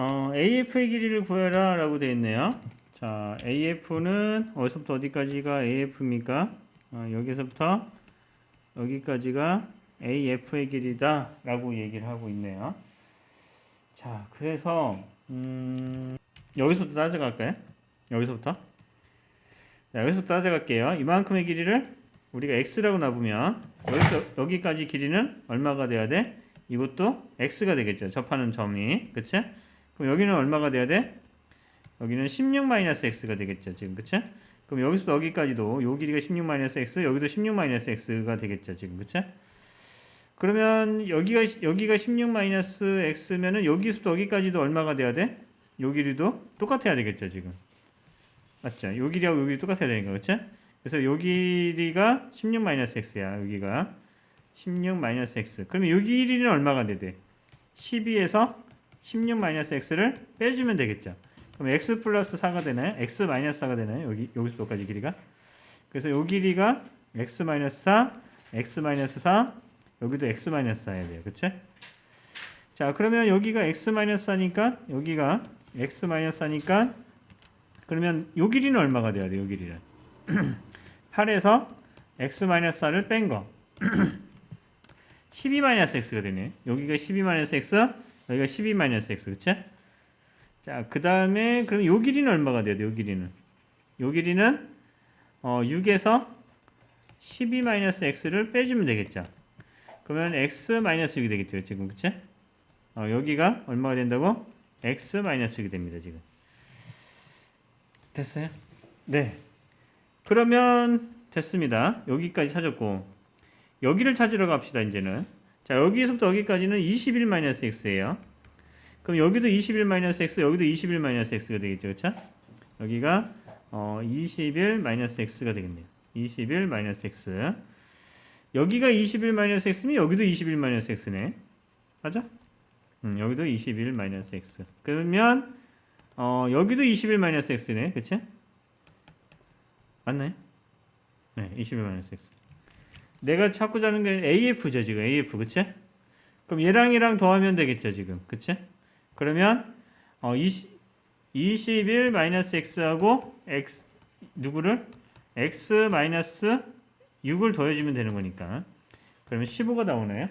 어, AF의 길이를 구해라 라고 되어 있네요. 자, AF는 어디서부터 어디까지가 AF입니까? 어, 여기서부터 여기까지가 AF의 길이다 라고 얘기를 하고 있네요. 자, 그래서 음, 여기서부터 따져갈까요? 여기서부터? 자, 여기서부터 따져갈게요. 이만큼의 길이를 우리가 x라고 놔보면 여기서 여기까지 길이는 얼마가 돼야 돼? 이것도 x가 되겠죠. 접하는 점이. 그치? 그럼 여기는 얼마가 돼야 돼? 여기는 16-x가 되겠죠. 지금. 그치? 그럼 여기서 여기까지도 요 길이가 16-x, 여기도 16-x가 되겠죠. 지금. 그치? 그러면 여기가 여기가 16-x면은 여기서부터 여기까지도 얼마가 돼야 돼? 요 길이도 똑같아야 되겠죠, 지금. 맞죠? 요 길이하고 요 길이 똑같아야 되니까. 그치? 그래서 요 길이가 16-x야. 여기가 16-x. 그러면 요 길이는 얼마가 돼? 돼? 12에서 16-x를 빼주면 되겠죠. 그럼 x 플러스 4가 되나요? x 마이너스 4가 되나요? 여기 여기서까지 길이가. 그래서 요 길이가 x 마이너스 4, x 마이너스 4, 여기도 x 마이너스 4야 돼요. 그치? 자, 그러면 여기가 x 마이너스 4니까 여기가 x 마이너스 4니까 그러면 요 길이는 얼마가 돼야 돼? 요 길이는 8에서 x 마이너스 4를 뺀 거. 12 마이너스 x가 되네. 여기가 12 마이너스 x, 여기가 12 마이너스 x, 그치? 자, 그 다음에, 그럼 요 길이는 얼마가 돼야 돼, 요 길이는? 요 길이는, 어, 6에서 12 마이너스 x를 빼주면 되겠죠. 그러면 x 마이너스 6이 되겠죠, 지금, 그치? 어, 여기가 얼마가 된다고? x 마이너스 6이 됩니다, 지금. 됐어요? 네. 그러면 됐습니다. 여기까지 찾았고, 여기를 찾으러 갑시다, 이제는. 자, 여기서부터 여기까지는 21-x예요. 그럼 여기도 21-x, 여기도 21-x가 되겠죠, 그쵸? 여기가 어, 21-x가 되겠네요. 21-x. 여기가 21-x면 여기도 21-x네. 맞아? 음, 여기도 21-x. 그러면 어, 여기도 21-x네. 그치? 맞나요? 네, 21-x. 내가 찾고 자는 게 AF죠, 지금. AF, 그치? 그럼 얘랑 얘랑 더하면 되겠죠, 지금. 그치? 그러면, 어, 20, 21-x하고 x, 누구를? x-6을 더해주면 되는 거니까. 그러면 15가 나오나요?